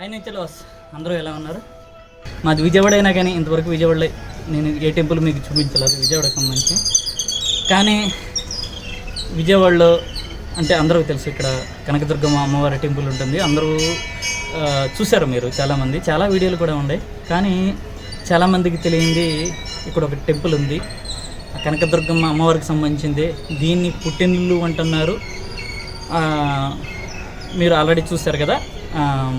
ఆయన ఇచ్చలో అందరూ ఎలా ఉన్నారు? మాది విజయవాడ అయినా కానీ ఇంతవరకు విజయవాడలో నేను ఏ టెంపుల్ మీకు చూపించలేదు విజయవాడకు సంబంధించి. కానీ విజయవాడలో అంటే అందరూ తెలుసు ఇక్కడ కనకదుర్గమ్మ అమ్మవారి టెంపుల్ ఉంటుంది. అందరూ చూశారు మీరు చాలామంది. చాలా వీడియోలు కూడా ఉన్నాయి. కానీ చాలామందికి తెలియంది ఇక్కడ ఒక టెంపుల్ ఉంది. కనకదుర్గమ్మ అమ్మవారికి సంబంధించింది. దీన్ని పుట్టినిల్లు అంటున్నారు. మీరు ఆల్రెడీ చూశారు కదా?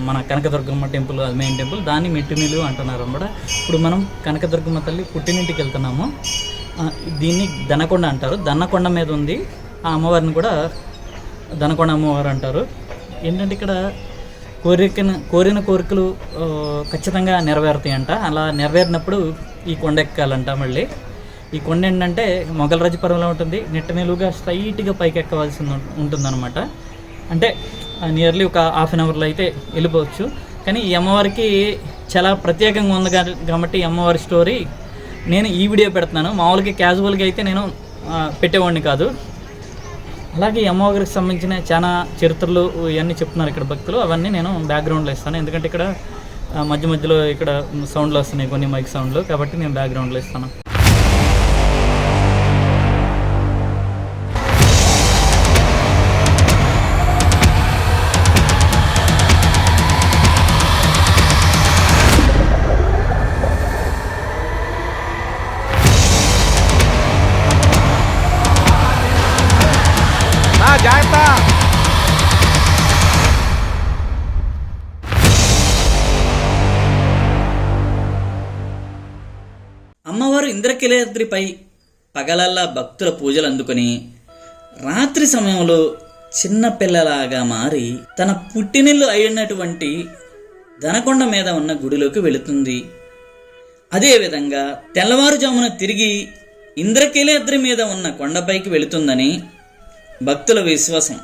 మన కనకదుర్గమ్మ టెంపుల్ అది మెయిన్ టెంపుల్. దాన్ని మెట్టినిల్లు అంటున్నారు అనమాట ఇప్పుడు మనం కనకదుర్గమ్మ తల్లి పుట్టినింటికి వెళ్తున్నాము. దీన్ని దనకొండ అంటారు. దన్నకొండ మీద ఉంది. ఆ అమ్మవారిని కూడా దనకొండ అమ్మవారు అంటారు. ఏంటంటే ఇక్కడ కోరికన కోరిన కోరికలు ఖచ్చితంగా ఖచ్చితంగా నెరవేరుతాయంట. అలా నెరవేరినప్పుడు ఈ కొండ ఎక్కాలంట మళ్ళీ. ఈ కొండ ఏంటంటే మొగలరాజు పర్వంలో ఉంటుంది. నిట్ట నిలువుగా స్ట్రైట్గా పైకి ఎక్కవలసి ఉంటుందన్నమాట. అంటే నియర్లీ ఒక హాఫ్ అన్ అవర్లో అయితే వెళ్ళిపోవచ్చు. కానీ ఈ అమ్మవారికి చాలా ప్రత్యేకంగా ఉంది కాబట్టి అమ్మవారి స్టోరీ నేను ఈ వీడియో పెడుతున్నాను. మామూలుగా క్యాజువల్గా అయితే నేను పెట్టేవాడిని కాదు. అలాగే అమ్మవారికి సంబంధించిన చాలా చరిత్రలు ఇవన్నీ చెప్తున్నారు ఇక్కడ భక్తులు. అవన్నీ నేను బ్యాక్గ్రౌండ్లో ఇస్తాను. ఎందుకంటే ఇక్కడ మధ్య మధ్యలో ఇక్కడ సౌండ్లు వస్తున్నాయి కొన్ని మైక్ సౌండ్లు కాబట్టి నేను బ్యాక్గ్రౌండ్లో ఇస్తాను. అమ్మవారు పగలల్లా భక్తుల పూజలు అందుకొని రాత్రి సమయంలో చిన్న పిల్లలాగా మారి తన పుట్టినిల్లు అయినటువంటి దనకొండ మీద ఉన్న గుడిలోకి వెళుతుంది. అదేవిధంగా తెల్లవారుజామున తిరిగి ఇంద్రకీలేద్రి మీద ఉన్న కొండపైకి వెళుతుందని భక్తుల విశ్వాసం.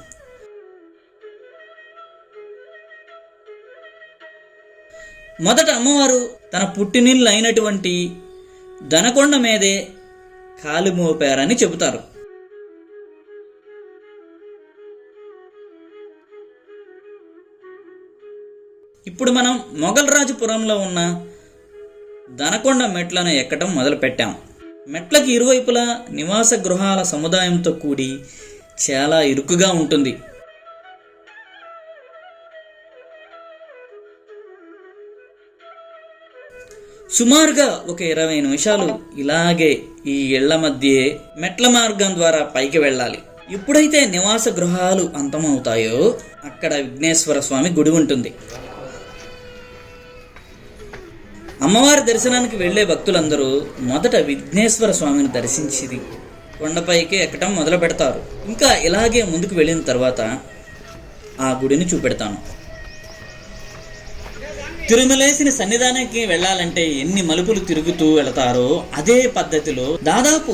మొదట అమ్మవారు తన పుట్టినిల్లు అయినటువంటి దనకొండ మీదే కాలు మోపారని చెబుతారు. ఇప్పుడు మనం మొఘల్రాజుపురంలో ఉన్న దనకొండ మెట్లను ఎక్కడం మొదలుపెట్టాం. మెట్లకి ఇరువైపులా నివాస గృహాల సముదాయంతో కూడి చాలా ఇరుకుగా ఉంటుంది. సుమారుగా ఒక ఇరవై నిమిషాలు ఇలాగే ఈ ఇళ్ళ మధ్యే మెట్ల మార్గం ద్వారా పైకి వెళ్ళాలి. ఎప్పుడైతే నివాస గృహాలు అంతమవుతాయో అక్కడ విఘ్నేశ్వర స్వామి గుడి ఉంటుంది. అమ్మవారి దర్శనానికి వెళ్ళే భక్తులందరూ మొదట విఘ్నేశ్వర స్వామిని దర్శించింది కొండపైకి ఎక్కటం మొదలు పెడతారు ఇంకా ఇలాగే ముందుకు వెళ్ళిన తర్వాత ఆ గుడిని చూపెడతాను. తిరుమలేసిన సన్నిధానానికి వెళ్ళాలంటే ఎన్ని మలుపులు తిరుగుతూ వెళతారో అదే పద్ధతిలో దాదాపు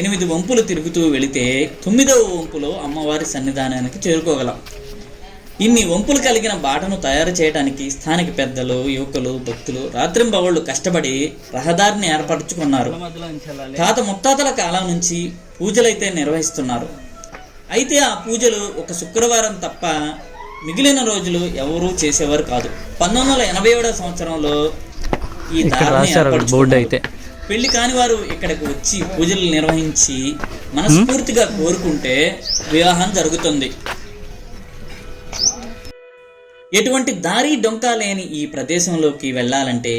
ఎనిమిది వంపులు తిరుగుతూ వెళితే తొమ్మిదవ వంపులో అమ్మవారి సన్నిధానానికి చేరుకోగలం. ఇన్ని వంపులు కలిగిన బాటను తయారు చేయడానికి స్థానిక పెద్దలు యువకులు భక్తులు రాత్రింబవళ్ళు కష్టపడి రహదారిని ఏర్పరచుకున్నారు. తాత ముత్తాతల కాలం నుంచి పూజలైతే నిర్వహిస్తున్నారు. అయితే ఆ పూజలు ఒక శుక్రవారం తప్ప మిగిలిన రోజులు ఎవరూ చేసేవారు కాదు. పంతొమ్మిది వందల ఎనభై ఏడవ సంవత్సరంలో ఈ దారిని ఏర్పరచుకున్నారు. పెళ్ళి కాని వారు ఇక్కడికి వచ్చి పూజలు నిర్వహించి మనస్ఫూర్తిగా కోరుకుంటే వివాహం జరుగుతుంది. ఎటువంటి దారి డొంక లేని ఈ ప్రదేశంలోకి వెళ్ళాలంటే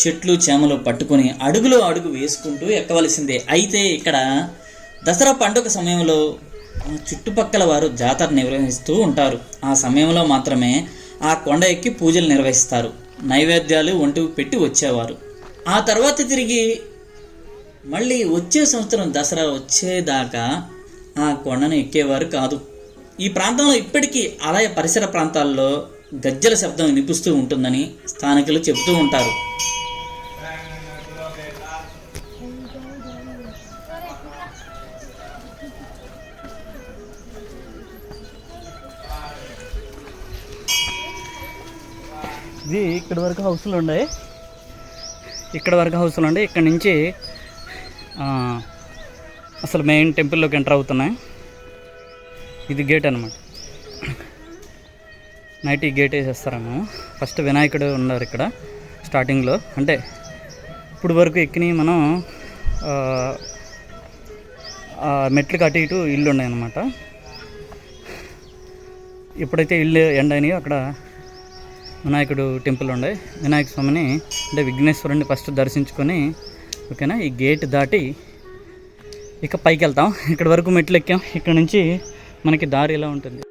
చెట్లు చేమలు పట్టుకొని అడుగులో అడుగు వేసుకుంటూ ఎక్కవలసిందే. అయితే ఇక్కడ దసరా పండుగ సమయంలో చుట్టుపక్కల వారు జాతర నిర్వహిస్తూ ఉంటారు. ఆ సమయంలో మాత్రమే ఆ కొండ ఎక్కి పూజలు నిర్వహిస్తారు. నైవేద్యాలు వంటివి పెట్టి వచ్చేవారు. ఆ తర్వాత తిరిగి మళ్ళీ వచ్చే సంవత్సరం దసరా వచ్చేదాకా ఆ కొండను ఎక్కేవారు కాదు. ఈ ప్రాంతంలో ఇప్పటికీ ఆలయ పరిసర ప్రాంతాల్లో గజ్జల శబ్దం వినిపిస్తూ ఉంటుందని స్థానికులు చెబుతూ ఉంటారు. ఇక్కడ వరకు హౌస్లు ఉన్నాయి. ఇక్కడ వరకు హౌస్లు ఉండే ఇక్కడ నుంచి అసలు మెయిన్ టెంపుల్లోకి ఎంటర్ అవుతున్నాయి. ఇది గేట్ అనమాట నైట్ ఈ గేట్ వేసేస్తారేమో. ఫస్ట్ వినాయకుడు ఉన్నారు ఇక్కడ స్టార్టింగ్లో అంటే ఇప్పుడు వరకు ఎక్కిని మనం ఆ, మెట్లకి అటు ఇటు ఇల్లు ఉన్నాయి అనమాట ఎప్పుడైతే ఇల్లు ఎండ్ అయినాయో అక్కడ వినాయకుడు టెంపుల్ ఉండే. వినాయక స్వామిని అంటే విఘ్నేశ్వరుని ఫస్ట్ దర్శించుకొని ఓకేనా? ఈ గేట్ దాటి ఇక పైకి వెళ్తాం. ఇక్కడ వరకు మెట్లు ఎక్కాం. ఇక్కడ నుంచి మనకి దారి ఎలా ఉంటుంది?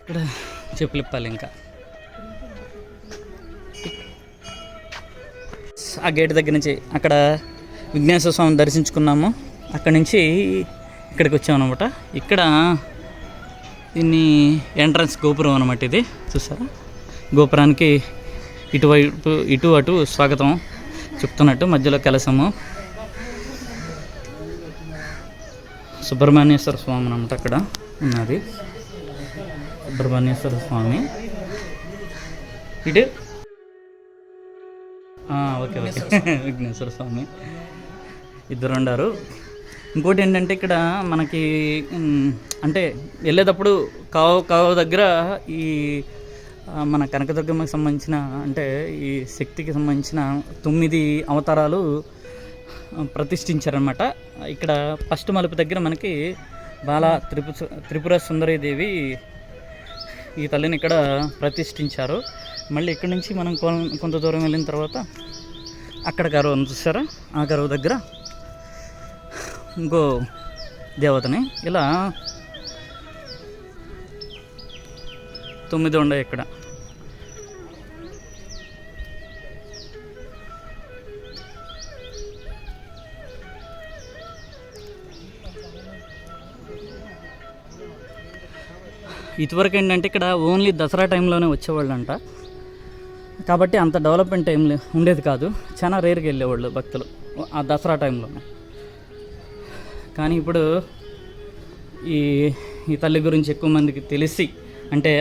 ఇక్కడ చెప్పులు ఇప్పాలి ఇంకా. ఆ గేట్ దగ్గర నుంచి అక్కడ విఘ్నేశ్వర స్వామిని దర్శించుకున్నాము. అక్కడ నుంచి ఇక్కడికి వచ్చామన్నమాట. ఇక్కడ దీన్ని ఎంట్రన్స్ గోపురం అనమాట ఇది. చూసారా? గోపురానికి ఇటువైపు ఇటు అటు స్వాగతం చెప్తున్నట్టు మధ్యలో కలసము సుబ్రహ్మణ్యేశ్వర స్వామి అనమాట అక్కడ ఉన్నది. సుబ్రహ్మణ్యేశ్వర స్వామి. ఇటు? Okay okay. విఘ్నేశ్వర స్వామి. ఇద్దరు ఉండారు. ఇంకోటి ఏంటంటే ఇక్కడ మనకి అంటే వెళ్ళేటప్పుడు కావు కావు దగ్గర ఈ మన కనకదుర్గమ్మకి సంబంధించిన అంటే ఈ శక్తికి సంబంధించిన తొమ్మిది అవతారాలు ప్రతిష్ఠించారనమాట ఇక్కడ ఫస్ట్ మలుపు దగ్గర మనకి బాల త్రిపు త్రిపుర సుందరీదేవి ఈ తల్లిని ఇక్కడ ప్రతిష్ఠించారు. మళ్ళీ ఇక్కడ నుంచి మనం కొంత దూరం వెళ్ళిన తర్వాత అక్కడ గర్వం చూసారా? ఆ గర్వ దగ్గర ఇంకో దేవతని. ఇలా తొమ్మిది ఉండే ఇక్కడ. ఇదివరకు ఏంటంటే ఇక్కడ ఓన్లీ దసరా టైంలోనే వచ్చేవాళ్ళంట. కాబట్టి అంత డెవలప్మెంట్ ఏం ఉండేది కాదు. చాలా రేర్గా వెళ్ళేవాళ్ళు భక్తులు ఆ దసరా టైంలోనే. కానీ ఇప్పుడు ఈ ఈ తల్లి గురించి ఎక్కువ మందికి తెలిసి అంటే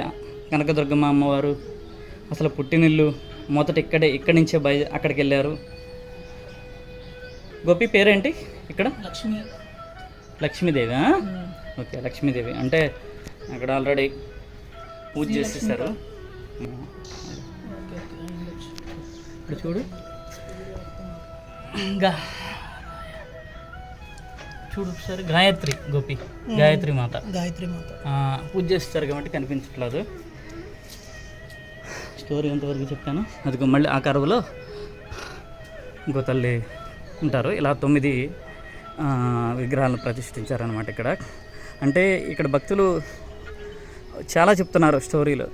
కనకదుర్గమ్మ అమ్మవారు అసలు పుట్టినిల్లు మొదట ఇక్కడే ఇక్కడి నుంచే బయ అక్కడికి వెళ్ళారు. గోపి పేరేంటి ఇక్కడ? లక్ష్మి. లక్ష్మీదేవి? ఓకే లక్ష్మీదేవి. అంటే అక్కడ ఆల్రెడీ పూజ చేసేసారు. ఇక్కడ చూడు. గా. చూడు ఒకసారి గాయత్రి గోపి. గాయత్రి మాత. గాయత్రి మాత. పూజ చేస్తారు కాబట్టి కనిపించట్లేదు. స్టోరీ ఎంతవరకు చెప్పాను? అదిగో మళ్ళీ ఆ కరువులో ఇంకో తల్లి ఉంటారు. ఇలా తొమ్మిది విగ్రహాలను ప్రతిష్ఠించారనమాట ఇక్కడ. అంటే ఇక్కడ భక్తులు చాలా చెప్తున్నారు స్టోరీలు.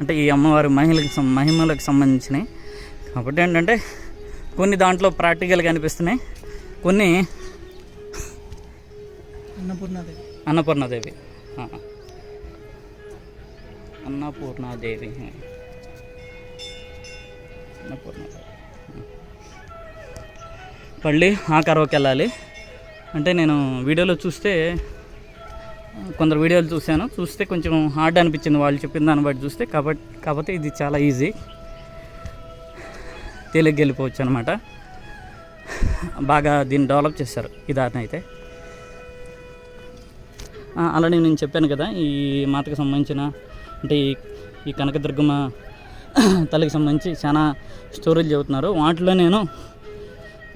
అంటే ఈ అమ్మవారి మహిళకి మహిమలకు సంబంధించినవి. కాబట్టి ఏంటంటే కొన్ని దాంట్లో ప్రాక్టికల్గా అనిపిస్తున్నాయి. కొన్ని అన్నపూర్ణాదేవి. అన్నపూర్ణాదేవి. అన్నపూర్ణాదేవి. అన్నపూర్ణాదేవి. మళ్ళీ ఆ కరవకి వెళ్ళాలి. అంటే నేను వీడియోలో చూస్తే కొందరు వీడియోలు చూశాను. చూస్తే కొంచెం హార్డ్ అనిపించింది వాళ్ళు చెప్పిన దాన్ని బట్టి చూస్తే. కాబట్టి కాకపోతే ఇది చాలా ఈజీ. తేలిగ్గా వెళ్ళిపోవచ్చు అనమాట బాగా దీన్ని డెవలప్ చేశారు. ఈ దారిని అయితే ఆల్రెడీ అలానే నేను చెప్పాను కదా ఈ మాతకు సంబంధించిన అంటే ఈ ఈ కనకదుర్గమ్మ తల్లికి సంబంధించి చాలా స్టోరీలు చెబుతున్నారు. వాటిలో నేను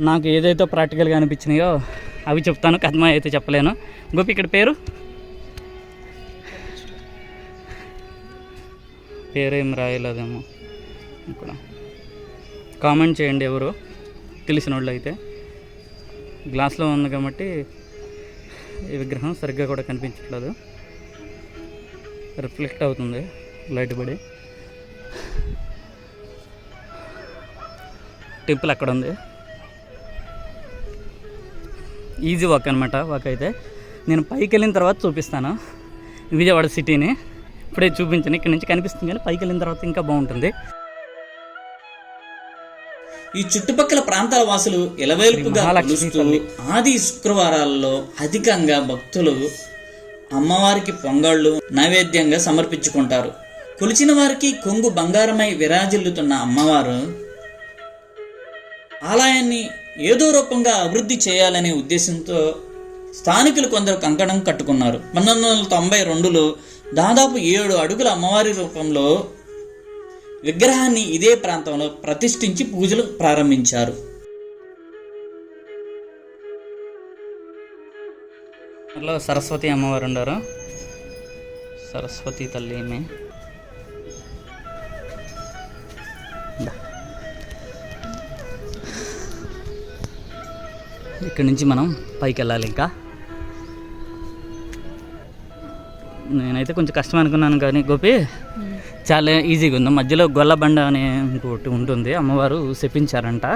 నాకు ఏదైతే ప్రాక్టికల్గా అనిపించినాయో అవి చెప్తాను కథమ అయితే చెప్పలేను. గోపి ఇక్కడ పేరు? పేరేం రాయలేదేమో. ఇక్కడ. కామెంట్ చేయండి ఎవరు తెలిసిన వాళ్ళు అయితే. గ్లాస్లో ఉంది కాబట్టి ఈ విగ్రహం సరిగ్గా కూడా కనిపించట్లేదు. రిఫ్లెక్ట్ అవుతుంది లైట్ పడి టెంపుల్ అక్కడ ఉంది. ఈజీ వాక్ అనమాట వాక్ అయితే. నేను పైకి వెళ్ళిన తర్వాత చూపిస్తాను. విజయవాడ సిటీని ఇప్పుడే చూపించాను. ఇక్కడ నుంచి కనిపిస్తుంది కానీ పైకి వెళ్ళిన తర్వాత ఇంకా బాగుంటుంది. ఈ చుట్టుపక్కల ప్రాంతాల వాసులు ఎలవేల్పుగా కొలుస్తూ. ఆది శుక్రవారాల్లో అధికంగా భక్తులు అమ్మవారికి పొంగళ్ళు నైవేద్యంగా సమర్పించుకుంటారు కొలిచిన వారికి కొంగు బంగారమై విరాజిల్లుతున్న అమ్మవారు ఆలయాన్ని ఏదో రూపంగా అభివృద్ధి చేయాలనే ఉద్దేశంతో స్థానికులు కొందరు కంకణం కట్టుకున్నారు పంతొమ్మిది వందల తొంభై రెండులో దాదాపు ఏడు అడుగుల అమ్మవారి రూపంలో విగ్రహాన్ని ఇదే ప్రాంతంలో ప్రతిష్ఠించి పూజలు ప్రారంభించారు. అందులో సరస్వతి అమ్మవారు ఉండారు? సరస్వతి తల్లి ఈమె. ఇక్కడి నుంచి మనం పైకి వెళ్ళాలి ఇంకా. నేనైతే కొంచెం కష్టం అనుకున్నాను కానీ గోపి చాలా ఈజీగా ఉంది. మధ్యలో గొల్లబండ అనే ఇంకోటి ఉంటుంది. అమ్మవారు చెప్పించారంట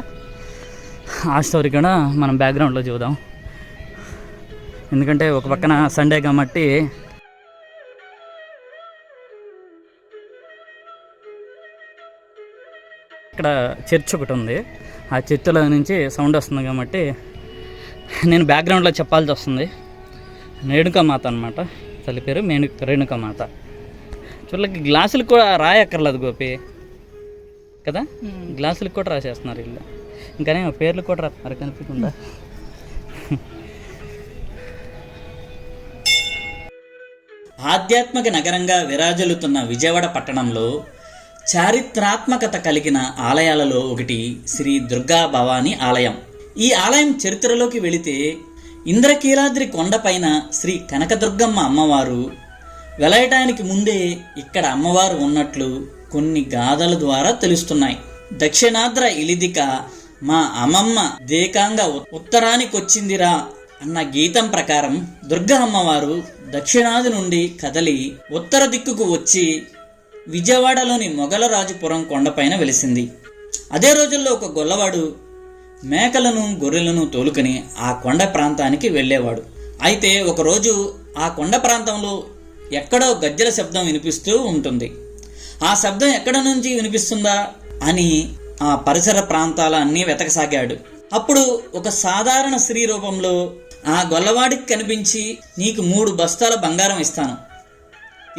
ఆ స్టోరీ కూడా మనం బ్యాక్గ్రౌండ్లో చూద్దాం. ఎందుకంటే ఒక పక్కన సండే కాబట్టి ఇక్కడ చర్చ్ ఒకటి ఉంది. ఆ చర్చిలో నుంచి సౌండ్ వస్తుంది కాబట్టి నేను బ్యాక్గ్రౌండ్లో చెప్పాల్సి వస్తుంది. రేణుకామాత అనమాట తల్లి పేరు మేణు రేణుకామాత చూడలకి గ్లాసులు కూడా రాయక్కర్లేదు గోపి. కదా? గ్లాసులకు కూడా రాసేస్తున్నారు వీళ్ళు. ఇంకానే పేర్లు కూడా రాస్తున్నారు కనిపించిందా ఆధ్యాత్మిక నగరంగా విరాజిల్లుతున్న విజయవాడ పట్టణంలో చారిత్రాత్మకత కలిగిన ఆలయాలలో ఒకటి శ్రీ దుర్గా భవానీ ఆలయం. ఈ ఆలయం చరిత్రలోకి వెళితే ఇంద్రకీలాద్రి కొండపైన శ్రీ కనకదుర్గమ్మ అమ్మవారు వెలయటానికి ముందే ఇక్కడ అమ్మవారు ఉన్నట్లు కొన్ని గాథల ద్వారా తెలుస్తున్నాయి. దక్షిణాద్ర ఇలిదిక మా అమ్మమ్మ దేకాంగ ఉత్తరానికొచ్చిందిరా అన్న గీతం ప్రకారం దుర్గ అమ్మవారు దక్షిణాది నుండి కదలి ఉత్తర దిక్కుకు వచ్చి విజయవాడలోని మొగలరాజుపురం కొండపైన వెలిసింది. అదే రోజుల్లో ఒక గొల్లవాడు మేకలను గొర్రెలను తోలుకుని ఆ కొండ ప్రాంతానికి వెళ్ళేవాడు. అయితే ఒకరోజు ఆ కొండ ప్రాంతంలో ఎక్కడో గజ్జల శబ్దం వినిపిస్తూ ఉంటుంది. ఆ శబ్దం ఎక్కడ నుంచి వినిపిస్తుందా? అని ఆ పరిసర ప్రాంతాల అన్నీ వెతకసాగాడు. అప్పుడు ఒక సాధారణ స్త్రీ రూపంలో ఆ గొల్లవాడికి కనిపించి నీకు మూడు బస్తాల బంగారం ఇస్తాను.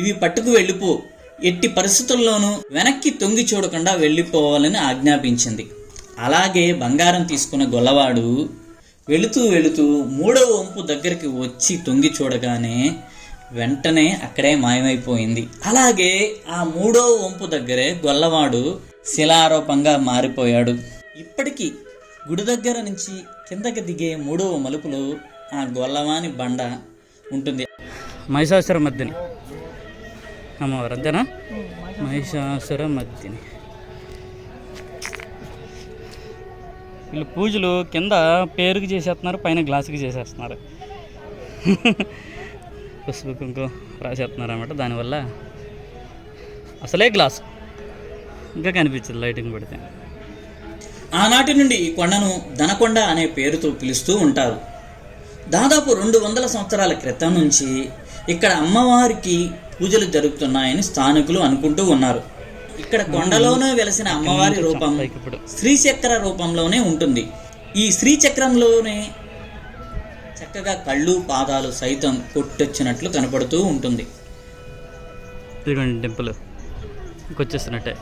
ఇవి పట్టుకు వెళ్ళిపో. ఎట్టి పరిస్థితుల్లోనూ వెనక్కి తొంగి చూడకుండా వెళ్ళిపోవాలని ఆజ్ఞాపించింది. అలాగే బంగారం తీసుకున్న గొల్లవాడు వెళుతూ వెళుతూ మూడవ వంపు దగ్గరికి వచ్చి తొంగి చూడగానే వెంటనే అక్కడే మాయమైపోయింది. అలాగే ఆ మూడో వంపు దగ్గరే గొల్లవాడు శిలారూపంగా మారిపోయాడు. ఇప్పటికీ గుడి దగ్గర నుంచి కిందకి దిగే మూడవ మలుపులో ఆ గొల్లవాని బండ ఉంటుంది. మహిషాసుర మధ్యని. అమ్మవారు అంతేనా? మహిషాసుర మధ్యని. వీళ్ళు పూజలు కింద పేరుకి చేసేస్తున్నారు పైన గ్లాసుకి చేసేస్తున్నారు. పసుపు కుంకుమ రాసేస్తున్నారు అన్నమాట దానివల్ల అసలే గ్లాస్. ఇంకా కనిపించదు లైటింగ్ పెడితే. ఆనాటి నుండి ఈ కొండను దనకొండ అనే పేరుతో పిలుస్తూ ఉంటారు. దాదాపు రెండు వందల సంవత్సరాల క్రితం నుంచి ఇక్కడ అమ్మవారికి పూజలు జరుగుతున్నాయని స్థానికులు అనుకుంటూ ఉన్నారు. ఇక్కడ కొండలోనే వెలసిన అమ్మవారి రూపం శ్రీచక్ర రూపంలోనే ఉంటుంది. ఈ శ్రీచక్రంలోనే చక్కగా కళ్ళు పాదాలు సైతం కొట్టొచ్చినట్లు కనపడుతూ ఉంటుంది. ఇదిగోండి టెంపుల్ ఇంకొచ్చేస్తున్నట్టే.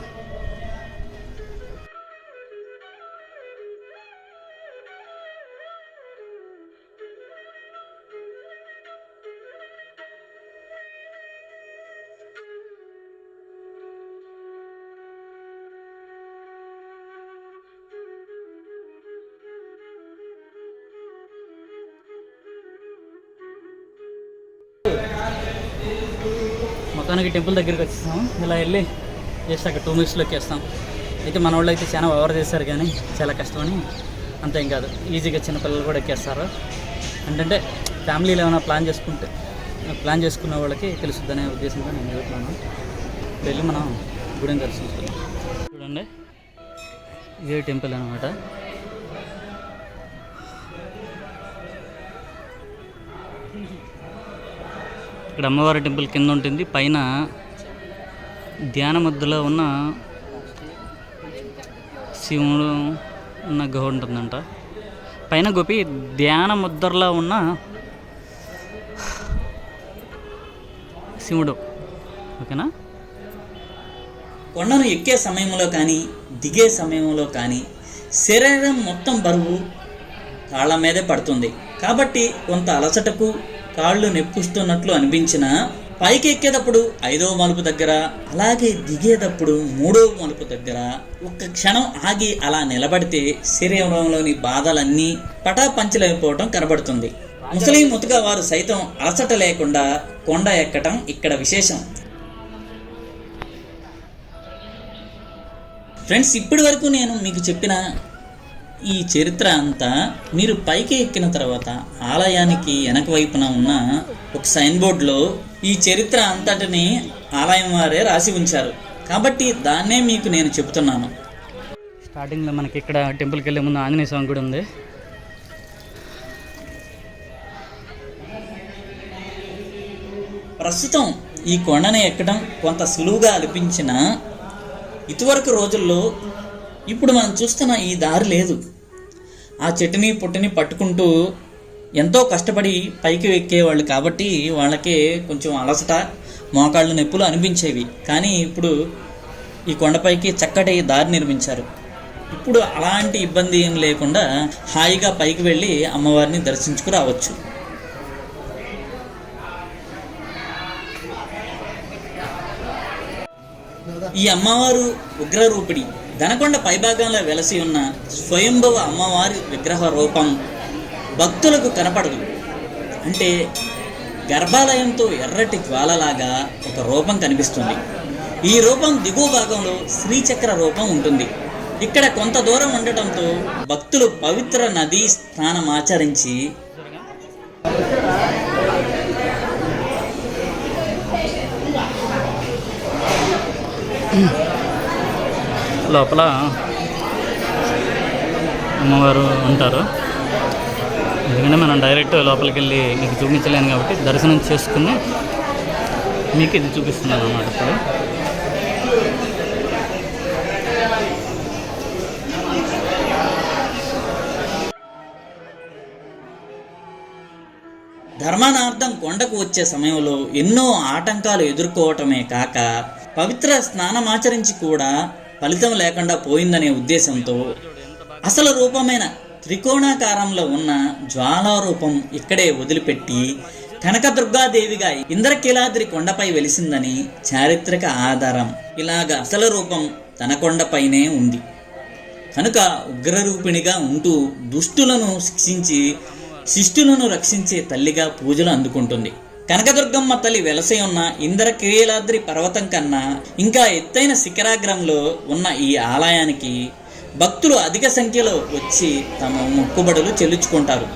టెంపుల్ దగ్గరికి వచ్చేసాం. ఇలా వెళ్ళి జస్ట్ అక్కడ టూ మినిట్స్లో ఎక్కేస్తాం అయితే మన వాళ్ళు అయితే చాలా ఓవర్ చేశారు కానీ చాలా కష్టమని అంతేం కాదు. ఈజీగా చిన్నపిల్లలు కూడా ఎక్కేస్తారు. ఏంటంటే ఫ్యామిలీలో ఏమైనా ప్లాన్ చేసుకుంటే ప్లాన్ చేసుకున్న వాళ్ళకి తెలుసుద్దనే ఉద్దేశంతో నేను వెళ్తున్నాను వెళ్ళి మనం గుడిని దర్శించుకున్నాం చూడండి. ఇదే టెంపుల్ అనమాట ఇక్కడ అమ్మవారి టెంపుల్ కింద ఉంటుంది. పైన ధ్యాన మధ్యలో ఉన్న శివుడు ఉన్న గుహ ఉంటుందంట. పైన గోపి ధ్యాన ముద్రలో ఉన్న శివుడు. ఓకేనా? కొండను ఎక్కే సమయంలో కానీ దిగే సమయంలో కానీ శరీరం మొత్తం బరువు కాళ్ళ మీదే పడుతుంది. కాబట్టి కొంత అలసటకు కాళ్ళు నెప్పుస్తున్నట్లు అనిపించిన పైకి ఎక్కేటప్పుడు ఐదవ మలుపు దగ్గర అలాగే దిగేటప్పుడు మూడవ మలుపు దగ్గర ఒక్క క్షణం ఆగి అలా నిలబడితే శరీరంలోని బాధలన్నీ పటాపంచలైపోవటం కనబడుతుంది. ముసలి ముతుగా వారు సైతం అలసట లేకుండా కొండ ఎక్కటం ఇక్కడ విశేషం. ఫ్రెండ్స్ ఇప్పటి వరకు నేను మీకు చెప్పిన ఈ చరిత్ర అంతా మీరు పైకి ఎక్కిన తర్వాత ఆలయానికి వెనక వైపున ఉన్న ఒక సైన్ బోర్డులో ఈ చరిత్ర అంతటిని ఆలయం వారే రాసి ఉంచారు. కాబట్టి దాన్నే మీకు నేను చెబుతున్నాను. స్టార్టింగ్లో మనకి ఇక్కడ టెంపుల్కి వెళ్ళే ముందు ఆంజనేయ స్వామి గుడి ఉంది. ప్రస్తుతం ఈ కొండని ఎక్కడం కొంత సులువుగా అనిపించిన ఇదివరకు రోజుల్లో ఇప్పుడు మనం చూస్తున్న ఈ దారి లేదు. ఆ చెట్టుని పుట్టిని పట్టుకుంటూ ఎంతో కష్టపడి పైకి ఎక్కేవాళ్ళు కాబట్టి వాళ్ళకి కొంచెం అలసట మోకాళ్ళు నొప్పులు అనిపించేవి. కానీ ఇప్పుడు ఈ కొండపైకి చక్కటి దారి నిర్మించారు. ఇప్పుడు అలాంటి ఇబ్బంది ఏం లేకుండా హాయిగా పైకి వెళ్ళి అమ్మవారిని దర్శించుకు రావచ్చు ఈ అమ్మవారు ఉగ్రరూపిడి దనకొండ పైభాగంలో వెలసి ఉన్న స్వయంభవ అమ్మవారి విగ్రహ రూపం భక్తులకు కనపడదు. అంటే గర్భాలయంతో ఎర్రటి జ్వాలలాగా ఒక రూపం కనిపిస్తుంది. ఈ రూపం దిగువ భాగంలో శ్రీచక్ర రూపం ఉంటుంది. ఇక్కడ కొంత దూరం ఉండటంతో భక్తులు పవిత్ర నదీ స్నానం లోపల అమ్మవారు ఉంటారు. ఎందుకంటే మనం డైరెక్ట్ లోపలికి వెళ్ళి మీకు చూపించలేను కాబట్టి దర్శనం చేసుకుని మీకు ఇది చూపిస్తున్నాను అన్నమాట ఇప్పుడు. ధర్మానార్థం కొండకు వచ్చే సమయంలో ఎన్నో ఆటంకాలు ఎదుర్కోవటమే కాక పవిత్ర స్నానమాచరించి కూడా ఫలితం లేకుండా పోయిందనే ఉద్దేశంతో అసలు రూపమైన త్రికోణాకారంలో ఉన్న జ్వాలారూపం ఇక్కడే వదిలిపెట్టి కనకదుర్గాదేవిగా ఇంద్రకీలాద్రి కొండపై వెలిసిందని చారిత్రక ఆధారం. ఇలాగ అసలు రూపం తన కొండపైనే ఉంది. కనుక ఉగ్రరూపిణిగా ఉంటూ దుష్టులను శిక్షించి శిష్టులను రక్షించే తల్లిగా పూజలు అందుకుంటుంది. కనకదుర్గమ్మ తల్లి వెలసై ఉన్న ఇంద్రకీలాద్రి పర్వతం కన్నా ఇంకా ఎత్తైన శిఖరాగ్రంలో ఉన్న ఈ ఆలయానికి భక్తులు అధిక సంఖ్యలో వచ్చి తమ మొక్కుబడులు చెల్లించుకుంటారు.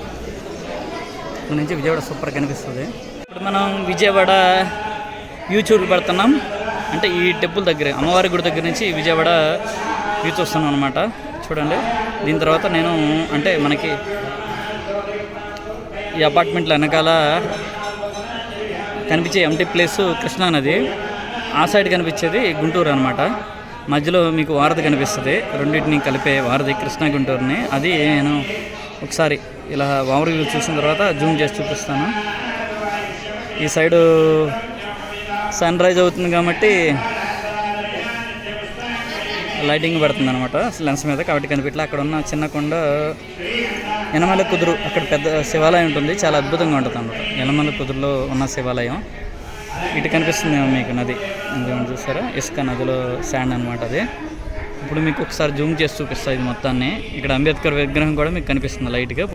నుంచి విజయవాడ సూపర్ కనిపిస్తుంది. ఇప్పుడు మనం విజయవాడ వ్యూ చూపెడుతున్నాం అంటే ఈ టెంపుల్ దగ్గర అమ్మవారి గుడి దగ్గర నుంచి విజయవాడ వ్యూ చూస్తున్నాం అనమాట చూడండి. దీని తర్వాత నేను అంటే మనకి ఈ అపార్ట్మెంట్ల వెనకాల కనిపించే ఎంటీ ప్లేస్ కృష్ణా నది. ఆ సైడ్ కనిపించేది గుంటూరు అనమాట మధ్యలో మీకు వారధి కనిపిస్తుంది. రెండింటిని కలిపే వారధి కృష్ణా గుంటూరుని. అది నేను ఒకసారి ఇలా ఓవర్ వ్యూ చూసిన తర్వాత జూమ్ చేసి చూపిస్తాను. ఈ సైడు సన్ రైజ్ అవుతుంది కాబట్టి లైటింగ్ పడుతుంది అనమాట లెన్స్ మీద కాబట్టి కనిపించలే అక్కడ ఉన్న చిన్న కొండ యనమల కుదురు అక్కడ పెద్ద శివాలయం ఉంటుంది. చాలా అద్భుతంగా ఉంటుంది అన్నమాట. యనమల కుదురులో ఉన్న శివాలయం. ఇటు కనిపిస్తుంది మీకు నది. ఎందుకంటే చూసారా? ఇసుక నదిలో శాండ్ అనమాట అది. ఇప్పుడు మీకు ఒకసారి జూమ్ చేసి చూపిస్తా ఇది మొత్తాన్ని. ఇక్కడ అంబేద్కర్ విగ్రహం కూడా మీకు కనిపిస్తుంది లైట్గా.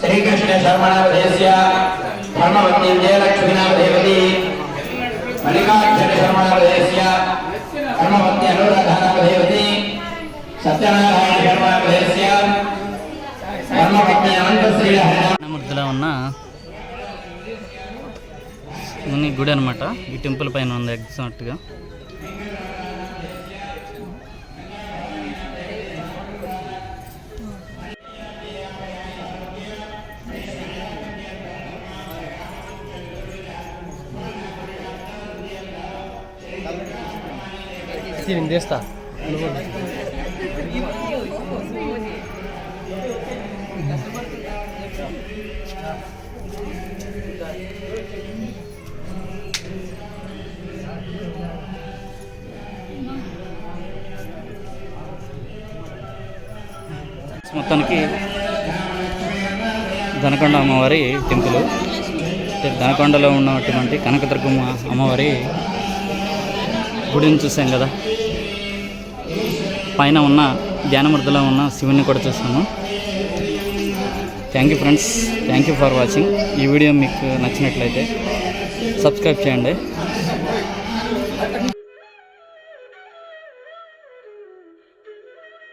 శ్రీకృష్ణ శర్మణ సత్యనారాయణ కర్మపత్ని అనంతశ్రీల మూర్తిలో ఉన్న గుడి అనమాట ఈ టెంపుల్ పైన ఉంది ఎగ్జాక్ట్గా. తీసి de esta? మొత్తానికి దనకొండ అమ్మవారి టెంపుల్ దనకొండలో ఉన్నటువంటి కనకదుర్గమ్మ అమ్మవారి గుడిని చూసాం కదా పైన ఉన్న ధ్యానమూర్తిలో ఉన్న శివుని కూడా చూస్తాము thank you friends thank you for watching ఈ వీడియో మీకు నచ్చినట్లయితే సబ్స్క్రైబ్ చేయండి.